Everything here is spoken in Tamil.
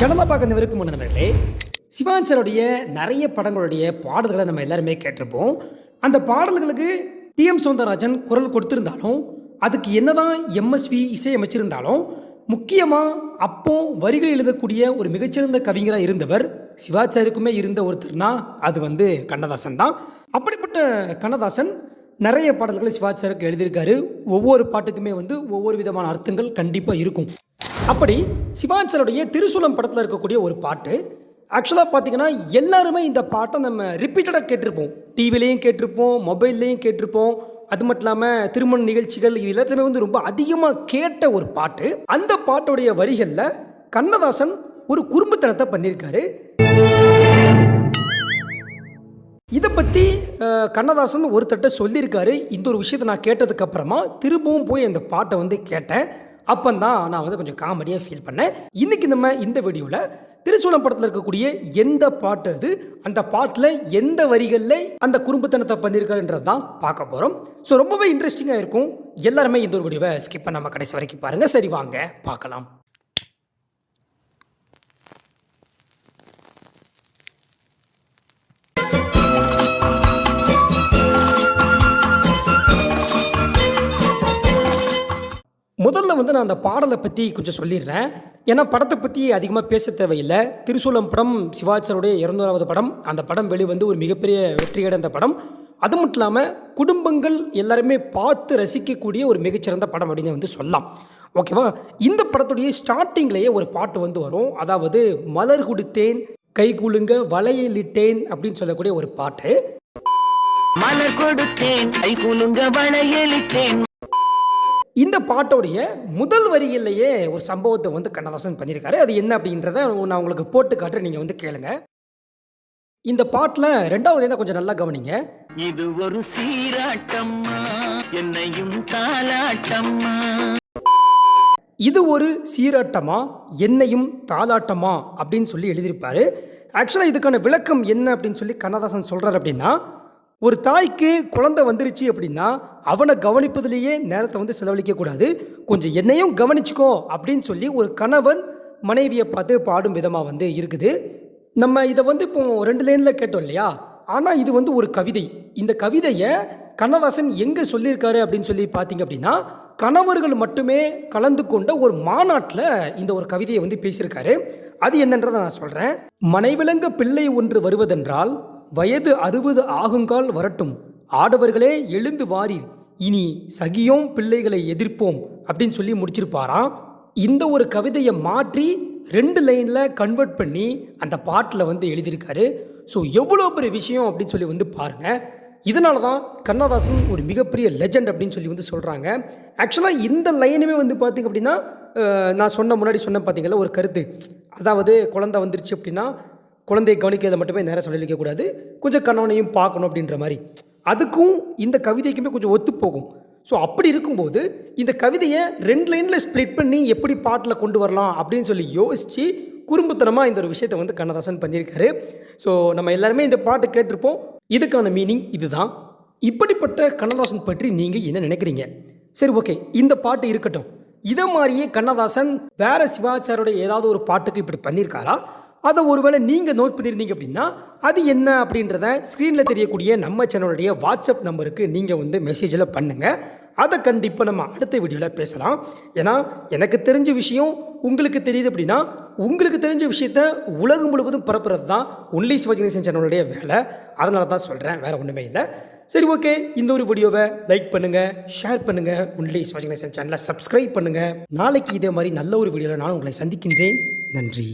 ஜனமா பார்க்க முன்ன நண்பர்களே சிவாஞ்சனுடைய நிறைய படங்களுடைய பாடல்களை நம்ம எல்லாருமே கேட்டிருப்போம். அந்த பாடல்களுக்கு டிஎம் சௌந்தரராஜன் குரல் கொடுத்திருந்தாலும் அதுக்கு என்னதான் எம்எஸ்வி இசையமைச்சிருந்தாலும் முக்கியமாக அப்போ வரிகள் எழுதக்கூடிய ஒரு மிகச்சிறந்த கவிஞராக இருந்தவர் சிவாச்சாரிக்குமே இருந்த ஒருத்தர்னா அது வந்து கண்ணதாசன் தான். அப்படிப்பட்ட கண்ணதாசன் நிறைய பாடல்களை சிவாச்சாருக்கு எழுதியிருக்காரு. ஒவ்வொரு பாட்டுக்குமே வந்து ஒவ்வொரு விதமான அர்த்தங்கள் கண்டிப்பாக இருக்கும். அப்படி சிவாஞ்சலுடைய திருசூலம் படத்தில் இருக்கக்கூடிய ஒரு பாட்டு ஆக்சுவலாக பார்த்தீங்கன்னா எல்லாருமே இந்த பாட்டை நம்ம ரிப்பீட்டடாக கேட்டிருப்போம். டிவிலையும் கேட்டிருப்போம் மொபைல்லையும் கேட்டிருப்போம். அது மட்டும் இல்லாமல் திருமண நிகழ்ச்சிகள் இது எல்லாத்துலேயுமே வந்து ரொம்ப அதிகமாக கேட்ட ஒரு பாட்டு. அந்த பாட்டுடைய வரிகளில் கண்ணதாசன் ஒரு குறும்புத்தனத்தை பண்ணியிருக்காரு. இதை பற்றி கண்ணதாசன் ஒருத்தட்ட சொல்லியிருக்காரு. இந்த ஒரு விஷயத்தை நான் கேட்டதுக்கப்புறமா திரும்பவும் போய் அந்த பாட்டை வந்து கேட்டேன். அப்பந்தான் நான் வந்து கொஞ்சம் காமெடியாக ஃபீல் பண்ணேன். இன்னைக்கு நம்ம இந்த வீடியோவில் திருச்சூலம் படத்தில் இருக்கக்கூடிய எந்த பாட்டு அது? அந்த பாட்டில் எந்த வரிகளில் அந்த குறும்புத்தனத்தை பண்ணியிருக்காருன்றது தான் பார்க்க போகிறோம் ஸோ ரொம்பவே இன்ட்ரெஸ்டிங்காக இருக்கும். எல்லாருமே இந்த ஒரு வீடியோவை ஸ்கிப் பண்ணாமல் கடைசி வரைக்கும் பாருங்கள் சரி வாங்க பார்க்கலாம். வந்து நான் அந்த பாடலை பற்றி கொஞ்சம் சொல்லிடுறேன். ஏன்னா படத்தை பற்றி அதிகமாக பேச தேவையில்லை. திருசூலம் படம் சிவாச்சருடைய இரநூறாவது படம். அந்த படம் வெளிவந்து ஒரு மிகப்பெரிய வெற்றி அடைந்த படம். அது மட்டும் இல்லாமல் குடும்பங்கள் எல்லாருமே பார்த்து ரசிக்கக்கூடிய ஒரு மிகச்சிறந்த படம் அப்படின்னு வந்து சொல்லலாம். ஓகேவா இந்த படத்துடைய ஸ்டார்டிங்லேயே ஒரு பாட்டு வந்து வரும். அதாவது மலர் கொடுத்தேன் கை குலுங்க வளையலிட்டேன் அப்படின்னு சொல்லக்கூடிய ஒரு பாட்டு. மலர் கொடுத்தேன் கை குலுங்க வளையலிட்டேன். இந்த பாட்டோடைய முதல் வரியிலேயே ஒரு சம்பவத்தை வந்து கண்ணதாசன் பண்ணியிருக்காரு. அது என்ன அப்படின்றத நான் உங்களுக்கு போட்டு காட்டுறேன். நீங்கள் வந்து கேளுங்க. இந்த பாட்டில் ரெண்டாவது என்ன கொஞ்சம் நல்லா கவனிங்க. இது ஒரு சீராட்டம்மா என்னையும் தாலாட்டம்மா இது ஒரு சீராட்டமா என்னையும் தாலாட்டமா அப்படின்னு சொல்லி எழுதியிருப்பாரு. ஆக்சுவலாக இதுக்கான விளக்கம் என்ன அப்படின்னு சொல்லி கண்ணதாசன் சொல்கிறார் அப்படின்னா ஒரு தாய்க்கு குழந்தை வந்துருச்சு அப்படின்னா அவனை கவனிப்பதிலேயே நேரத்தை வந்து செலவழிக்க கூடாது. கொஞ்சம் என்னையும் கவனிச்சுக்கோ அப்படின்னு சொல்லி ஒரு கணவன் மனைவியை பார்த்து பாடும் விதமாக வந்து இருக்குது. நம்ம இதை வந்து இப்போ ரெண்டு லைனில் கேட்டோம் இல்லையா? ஆனால் இது வந்து ஒரு கவிதை. இந்த கவிதையை கண்ணதாசன் எங்கே சொல்லியிருக்காரு அப்படின்னு சொல்லி பார்த்தீங்க அப்படின்னா கணவர்கள் மட்டுமே கலந்து கொண்ட ஒரு மாநாட்டில் இந்த ஒரு கவிதையை வந்து பேசியிருக்காரு. அது என்னன்றதை நான் சொல்கிறேன் மனைவிலங்க பிள்ளை ஒன்று வருவதென்றால் வயது அறுபது ஆகுங்கால் வரட்டும். ஆடவர்களே எழுந்து வாரீர். இனி சகியோம் பிள்ளைகளை எதிர்ப்போம் அப்படின்னு சொல்லி முடிச்சிருப்பாராம். இந்த ஒரு கவிதையை மாற்றி ரெண்டு லைனில் கன்வெர்ட் பண்ணி அந்த பாட்டில் வந்து எழுதியிருக்காரு. ஸோ எவ்வளோ பெரிய விஷயம் அப்படின்னு சொல்லி வந்து பாருங்கள் இதனால தான் கண்ணதாசன் ஒரு மிகப்பெரிய லெஜெண்ட் அப்படின்னு சொல்லி வந்து சொல்கிறாங்க ஆக்சுவலாக இந்த லைனுமே வந்து பார்த்திங்க அப்படின்னா நான் சொன்ன முன்னாடி சொன்ன பார்த்தீங்களா ஒரு கருத்து. அதாவது குழந்தை வந்துருச்சு அப்படின்னா குழந்தையை கவனிக்கிறத மட்டுமே நேரம் சொல்லி கூடாது. கொஞ்சம் கணவனையும் பார்க்கணும் அப்படின்ற மாதிரி. அதுக்கும் இந்த கவிதைக்குமே கொஞ்சம் ஒத்துப்போகும் ஸோ அப்படி இருக்கும்போது இந்த கவிதையை ரெண்டு லைனில் ஸ்ப்ளிட் பண்ணி எப்படி பாட்டில் கொண்டு வரலாம் அப்படின்னு சொல்லி யோசித்து குறும்புத்தனமாக இந்த ஒரு விஷயத்தை வந்து கண்ணதாசன் பண்ணியிருக்காரு. ஸோ நம்ம எல்லாருமே இந்த பாட்டு கேட்டிருப்போம். இதுக்கான மீனிங் இதுதான். இப்படிப்பட்ட கண்ணதாசன் பற்றி நீங்கள் என்ன நினைக்கிறீங்க? சரி ஓகே இந்த பாட்டு இருக்கட்டும். இதை மாதிரியே கண்ணதாசன் வேற சிவாச்சாரோட ஏதாவது ஒரு பாட்டுக்கு இப்படி பண்ணியிருக்காரா? அதை ஒருவேளை நீங்கள் நோட் பண்ணியிருந்தீங்க அப்படின்னா அது என்ன அப்படின்றத ஸ்க்ரீனில் தெரியக்கூடிய நம்ம சேனலுடைய வாட்ஸ்அப் நம்பருக்கு நீங்கள் வந்து மெசேஜில் பண்ணுங்கள் அதை கண்டிப்பாக நம்ம அடுத்த வீடியோவில் பேசலாம். ஏன்னா எனக்கு தெரிஞ்ச விஷயம் உங்களுக்கு தெரியுது அப்படின்னா உங்களுக்கு தெரிஞ்ச விஷயத்த உலகம் முழுவதும் பரப்புறது தான் ஒன்லி சிவஜினேசன் சேனலுடைய வேலை. அதனால தான் சொல்கிறேன் வேறு ஒன்றுமே இல்லை. சரி ஓகே இந்த ஒரு வீடியோவை லைக் பண்ணுங்கள் ஷேர் பண்ணுங்கள் ஒன்லி சிவஜினேசன் சேனலை சப்ஸ்கிரைப் பண்ணுங்கள் நாளைக்கு இதே மாதிரி நல்ல ஒரு வீடியோவில் நான் உங்களை சந்திக்கின்றேன். நன்றி.